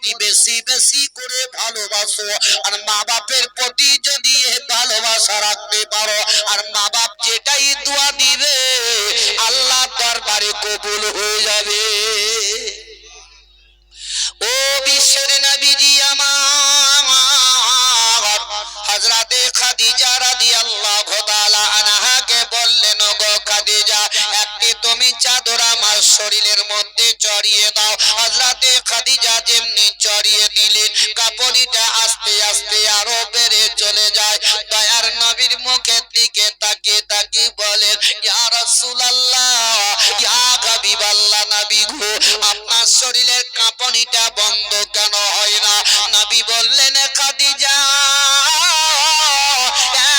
প্রতি বেশি বেশি করে ভালোবাসো। আর মা বাপের প্রতি যদি ভালোবাসা রাখতে পারো, আর মা বাপ যেটাই দোয়া দিবে, আল্লাহ দরবারে কবুল হয়ে যাবে। ও বিশ্বের নবীজি আমার, হযরতে খাদিজা রাদিয়াল্লাহু চাদর আমার শরীরের মধ্যে চড়িয়ে দাও। হযরতে খাদিজা যেমনি চড়িয়ে দিলেন, কাপড়িটা আস্তে আস্তে আরও বেড়ে চলে যায়। দয়ার নবীর মুখের দিকে তাকিয়ে তাকিয়ে বলেন, ইয়া রাসূলুল্লাহ, ইয়া হাবিবাল্লাহ আপনার শরীরের কাঁপনিটা বন্ধ কেন হয় না? নবী বললেন, খাদিজা,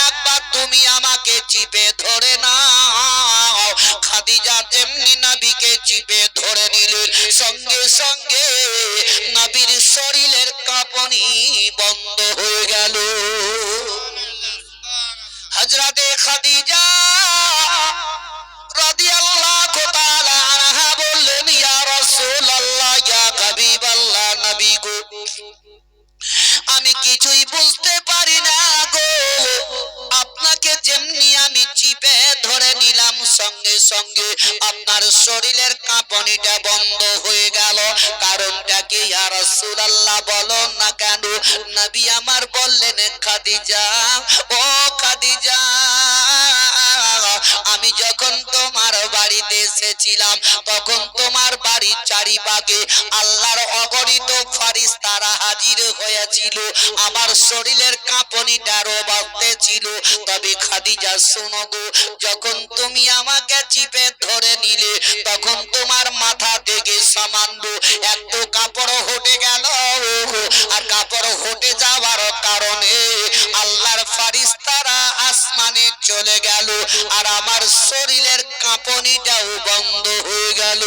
একবার তুমি আমাকে চিপে ধরে নাও। তেমনি নবীকে চিপে ধরে নিলেন সঙ্গে সঙ্গে নবীর শরীরের কাঁপনি বন্ধ হয়ে গেল। হজরতে খাদিজা ইয়া রাসূলুল্লাহ, ইয়া হাবিবাল্লাহ গো, আমি কিছুই বুঝতে পারি না গো। আপনাকে যেমনি আমি চিপে ধরে সঙ্গে সঙ্গে আপনার শরীরের কাঁপনিটা বন্ধ হয়ে গেল। কারণটা কি? ইয়া রাসূলুল্লাহ, বলো না কেন? নবী আমার বললেন, খাদিজা, ও খাদিজা, আমি যখন তোমার বাড়িতে এসেছিলাম, তখন তোমার বাড়ির চারিপাকে আল্লাহর অগণিত ফারিস তারা হাজির হয়েছিল। আমার শরীরের কাঁপনিটারও বাড়তে ছিল। তবে খাদিজা, শোনো গো, যখন তুমি আমাকে চিপে ধরে নিলে, তখন তোমার মাথা থেকে সামান্য এত কাপড় হটে গেল। আর কাপড় হটে যাওয়ার কারণে আল্লাহর ফারিস্তারা আসমানে চলে গেল, আর আমার শরীরের কাঁপনিটাও বন্ধ হয়ে গেল।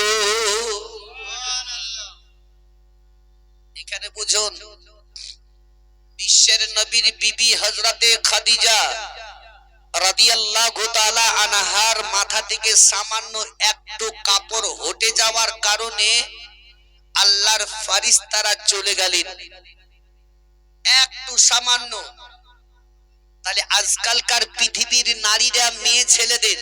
এখানে বুঝুন, বিশ্বের নবীর বিবি হজরতে খাদিজা আনহার মাথা থেকে সামান্য একটু কাপড় হটে যাওয়ার কারণে আল্লাহর ফারিস্তারা চলে গেলেন। একটু সামান্য। তাহলে আজকালকার পৃথিবীর নারীরা, মেয়ে ছেলেদের,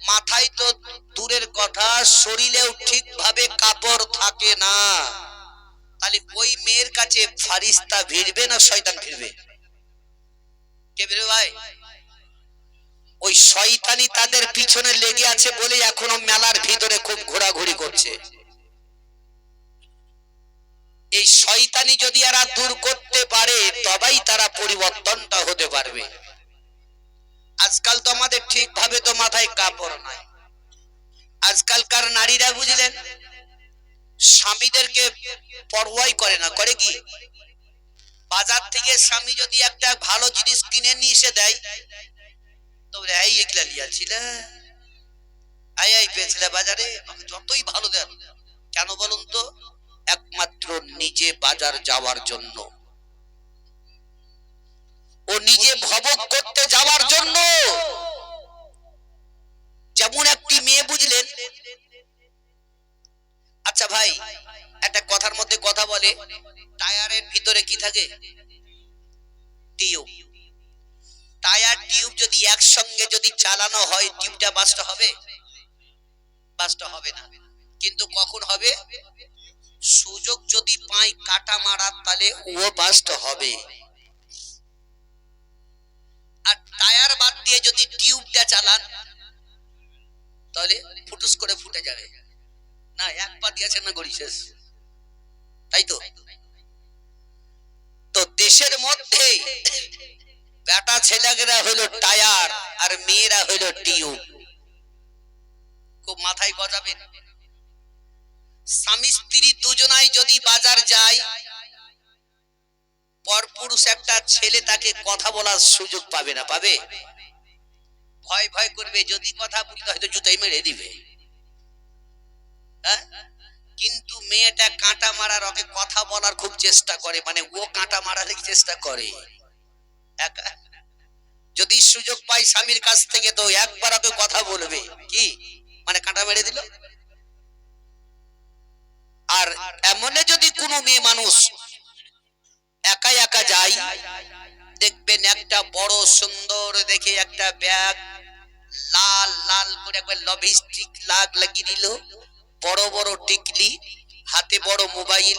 মাথায় তো দূরের কথা, শরীরেও ঠিকভাবে কাপড় থাকে না। তাহলে ওই মেয়ের কাছে ফারিস্তা ভিড়বে না শয়তান ভিড়বে? কে ভিড়বে ভাই? ওই শয়তানি তাদের পিছনে লেগে আছে বলে এখনও মেলার ভিতরে খুব ঘোরাঘুরি করছে। এই শয়তানি যদি এরা দূর করতে পারে, তবেই তারা পরিবর্তনটা হতে পারবে। আজকাল তো আমাদের ঠিকভাবে তো মাথায় কাপড় নাই। আজকালকার নারীরা বুঝলেন, স্বামীদেরকে পরোয়াই করে না, করে কি? বাজার থেকে স্বামী যদি একটা ভালো জিনিস কিনে নিয়ে এসে দেয় তো এই এগুলা লিয়াছিল? আই আই পেয়েছিল বাজারে? আমাকে যতই ভালো দেন। কেন বলুন তো? একমাত্র নিজে বাজার যাওয়ার জন্য। ও নিজে ভবক করতে যাওয়ার জন্য। যেমন একটি মেয়ে বুঝলেন। আচ্ছা ভাই, একটা কথার মধ্যে কথা বলে। টায়ারের ভিতরে কি থাকে? টিউব। টায়ার টিউব যদি একসঙ্গে যদি চালানো হয়, টিউবটা বাস্ট হবে? বাস্ট হবে না। কিন্তু কখন হবে? সুযোগ যদি পাই কাটা মারার, তাহলে ও বাস্ট হবে। আর টায়ার বাদ দিয়ে যদি টিউবটা চালান, তাহলে ফুটুস করে ফুটে যাবে। না, এক পা দিয়েছে না গড়ি শেষ। তাই তো? তো দেশের মধ্যে বেটা ছেলেরা হলো টায়ার আর মেয়েরা হলো টিউব। খুব মাথায় গজাবেন। স্বামী স্ত্রী দুজনাই যদি বাজার যায়, পরপুরুষ একটা ছেলে তাকে কথা বলার সুযোগ পাবে না, পাবে? ভয় ভয় করবে, যদি কথা বলি হয়তো জুতাই মেরে দিবে। হ্যাঁ? কিন্তু মেয়েটা কাঁটা মারার ওকে কথা বলার খুব চেষ্টা করে মানে ও কাঁটা মারার চেষ্টা করে? যদি সুযোগ পাই স্বামীর কাছ থেকে তো একবার ওকে কথা বলবে। কি? মানে কাঁটা মেরে দিল? আর এমনে যদি কোনো মেয়ে মানুষ একা একা যায়, দেখবেন একটা বড় সুন্দর দেখে একটা ব্যাগ লাল লাল করে একবার লবিস্টিক লাগ লাগিয়ে দিল। বড় বড় টিকলি, হাতে বড় মোবাইল,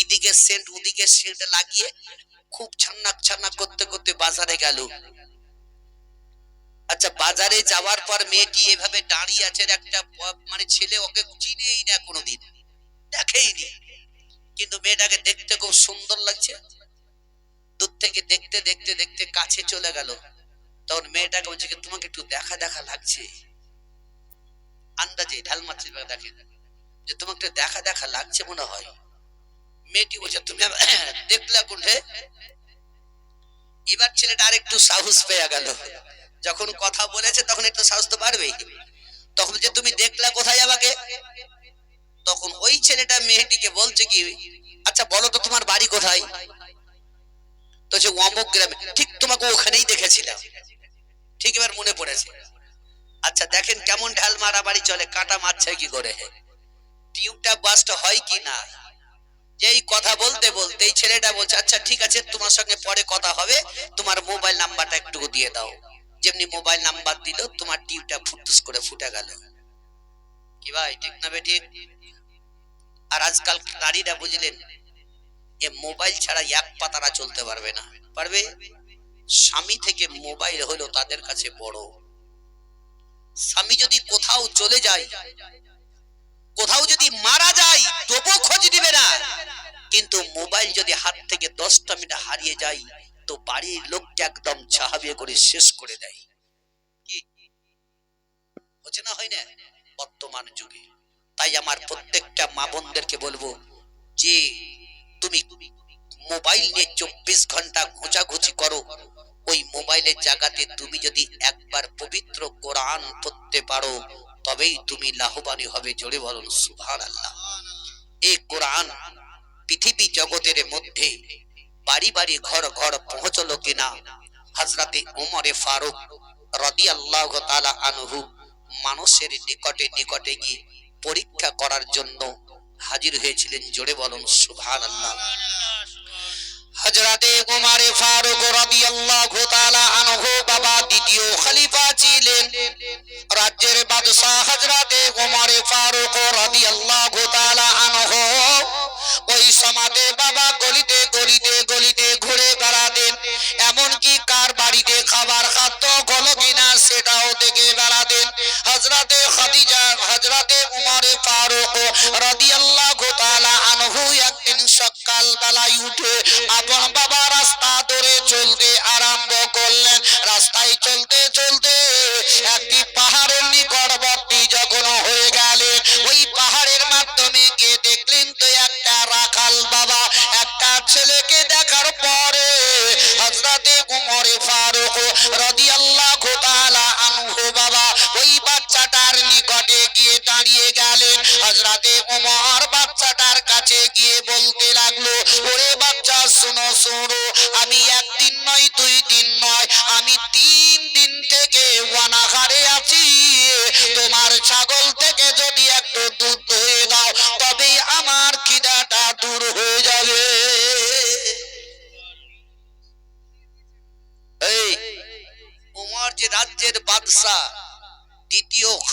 এদিকে সেন্ট, ওদিকে সেন্ট লাগিয়ে খুব ছান্নাক ছান্নাক করতে করতে বাজারে গেল। আচ্ছা বাজারে যাওয়ার পর মেয়েটি এভাবে দাঁড়িয়ে আছে? একটা মানে ছেলে ওকে চিনেই না কোনোদিন। দেখেইনি। কিন্তু মেয়েটাকে দেখতে খুব সুন্দর লাগছে। দূর থেকে দেখতে দেখতে দেখতে কাছে চলে গেল। তখন মেয়েটাকে বলছে তোমাকে একটু দেখা দেখা লাগছে। আন্দাজে ঢাল দেখে যে তোমাকে দেখা দেখা লাগছে মনে হয়। মেয়েটি বলছে, তুমি দেখলা কোনঠে এবার ছেলেটা আর একটু সাহস পেয়ে গেল। যখন কথা বলেছে, তখন একটু সাহস তো বাড়বেই। তখন যে তুমি দেখলা কোথায় আমাকে? তখন ওই ছেলেটা মেয়েটিকে বলছে কি আচ্ছা বলো তো তোমার বাড়ি কোথায়? তো অমুক গ্রামে, ঠিক তোমাকে ওখানেই দেখেছিলাম। ঠিক এবার মনে পড়েছে। আচ্ছা দেখেন কেমন ঢাল মারা বাড়ি চলে, কাটা মারছে কি করে? টিউবটা বাস্ট হয় কি না? যেই কথা বলতে বলতে এই ছেলেটা বলছে আচ্ছা ঠিক আছে, তোমার সঙ্গে পরে কথা হবে। তোমার মোবাইল নাম্বারটা একটু দিয়ে দাও। যেমনি মোবাইল নাম্বার দিল, তোমার টিউবটা ফুটুস করে ফুটে গেল। কি ভাই, ঠিক না বে ঠিক আর আজকাল নারীরা, বুঝলেন, এ মোবাইল ছাড়া এক পাতারা চলতে পারবে না। পারবে? স্বামী থেকে মোবাইল হলো তাদের কাছে বড়। স্বামী যদি কোথাও চলে যায় কোথাও যদি মারা যায়, তবুও খোঁজ দিবে না। কিন্তু মোবাইল যদি হাত থেকে দশটা মিনিট হারিয়ে যায়, তো বাড়ির লোককে একদম চাহাবিয়ে করে শেষ করে দেয়। হচ্ছে না হয় না? বর্তমান যুগে। তাই আমার প্রত্যেকটা মা বোনদেরকে বলব, যে তুমি মোবাইল নিয়ে চব্বিশ ঘণ্টা ঘোচাঘুচি করো। ওই মোবাইলের জায়গাতে তুমি যদি একবার পবিত্র কোরআন পড়তে পারো তবেই তুমি লাভবানী হবে, জোরে বলুন সুভান আল্লাহ এই কোরআন পৃথিবী জগতের মধ্যে বাড়ি বাড়ি, ঘর ঘর পৌঁছলো কিনা হজরতে উমরে ফারুক রদি আল্লাহ তালা আনহু মানুষের নিকটে নিকটে গিয়ে পরীক্ষা করার জন্য হাজির হয়েছিলেন, জোরে বলুন সুভান আল্লাহ হজরতে ফারুক বাবা দ্বিতীয় খলিফা ছিলেন। রাজ্যের হজরতে উমারে ফারুক রাদিয়াল্লাহু ওই সমাজে বাবা গলিতে গলিতে গলিতে ঘুরে বেড়াতেন। এমনকি কার বাড়িতে খাবার খাদ্য গলো কিনা সেটাও দেখে বেড়াতেন। হজরতে খাদিজা হজরতে উমারে ফারুক সকাল বেলায় উঠে আপন বাবা রাস্তা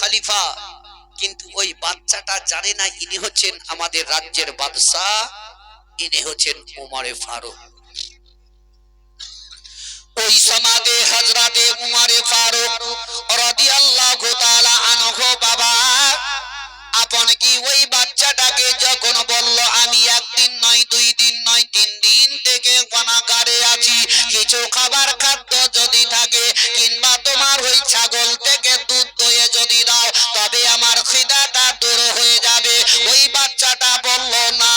খলিফা। কিন্তু ওই বাচ্চাটা জানে না, ইনি হচ্ছেন আমাদের রাজ্যের বাদশাহ, ইনি হচ্ছেন উমারে ফারুক। ওই সমাদে হজরাতে উমারে ফারুক রাদিয়াল্লাহু তাআলা আনহু বাবা, আপন কি ওই বাচ্চাটাকে যখন দিন থেকে গণাকারে আছি। কিছু খাবার খাদ্য যদি থাকে, কিংবা তোমার ওই ছাগল থেকে দুধ দয়ে যদি দাও, তবে আমার খিদাটা দূর হয়ে যাবে। ওই বাচ্চাটা বলল না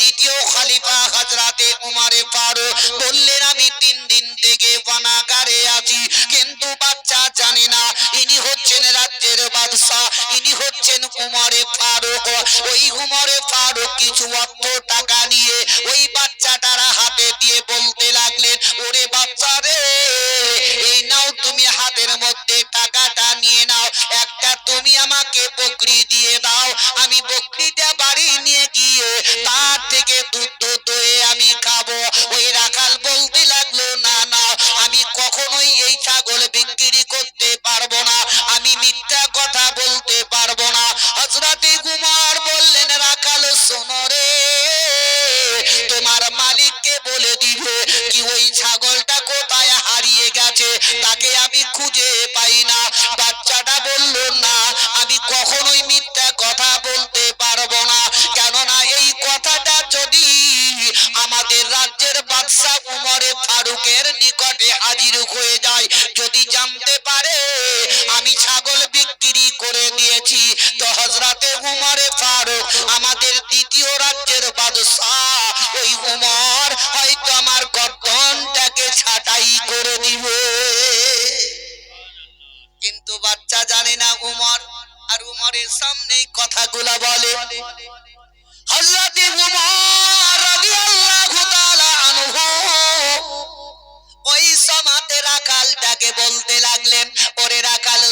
দ্বিতীয় খলিফা হজরাতে উমারে ফারুক বললেন, আমি তিন দিন থেকে বানাগারে আছি, কিন্তু বাচ্চা জানে না, ইনি হচ্ছেন রাজ্যের বাদশাহ, ইনি হচ্ছেন উমরে ফারুক। ওই উমরে ফারুক কিছু অর্থ টাকা নিয়ে ওই বাচ্চাটারা হাতে দিয়ে বলতে লাগলেন, ওরে বাচ্চা রে, এই নাও তুমি হাতের মধ্যে টাকাটা নিয়ে নাও, একটা তুমি আমাকে বকরি দিয়ে আমি বকরিটা বাড়ি নিয়ে গিয়ে তার থেকে দুধ কথাগুলা বলে। ওই সমাতে রাখালটাকে বলতে লাগলেন, ওরে রাখাল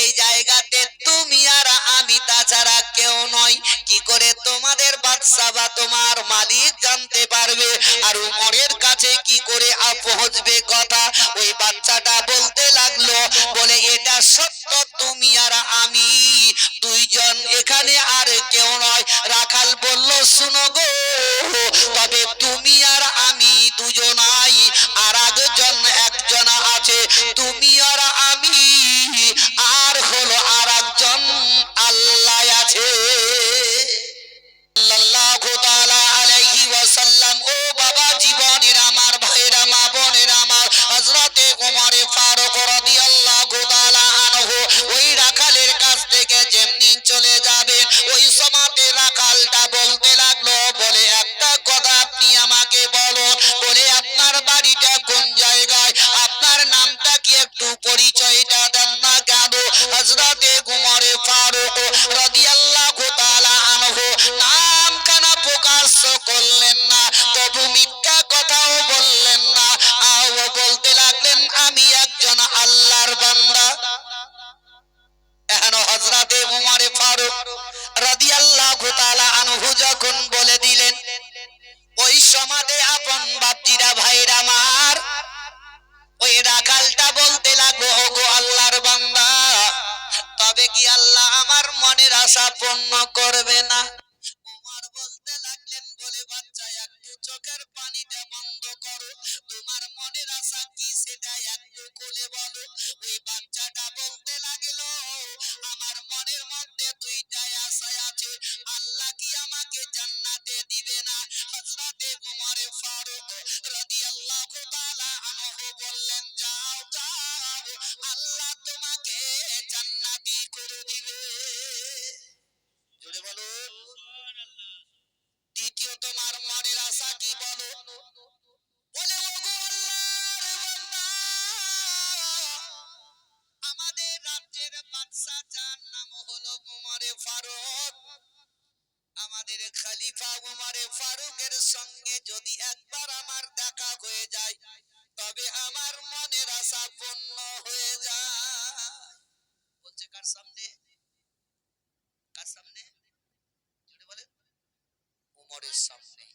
এই জায়গাতে তুমি আর আমি তাছাড়া কেউ নয় কি করে তোমাদের বাদশা বা তোমার মালিক জানতে পারবে? আর উমরের কাছে কি করে পৌঁছবে কথা? ওই বাচ্চাটা বলতে লাগল বলে, এটা সত্য, তুমি আর আমি দুইজন। এখানে আর কেউ নয়। রাখাল বলল, শুনো গো, তবে তুমি আর করবে আমাদের খালিফা উমারে ফারুকের সঙ্গে যদি একবার আমার দেখা হয়ে যায়, তবে আমার মনের আশা পূর্ণ হয়ে যায়। বলছে, কার সামনে? কার সামনে? বলে উমরের সামনে।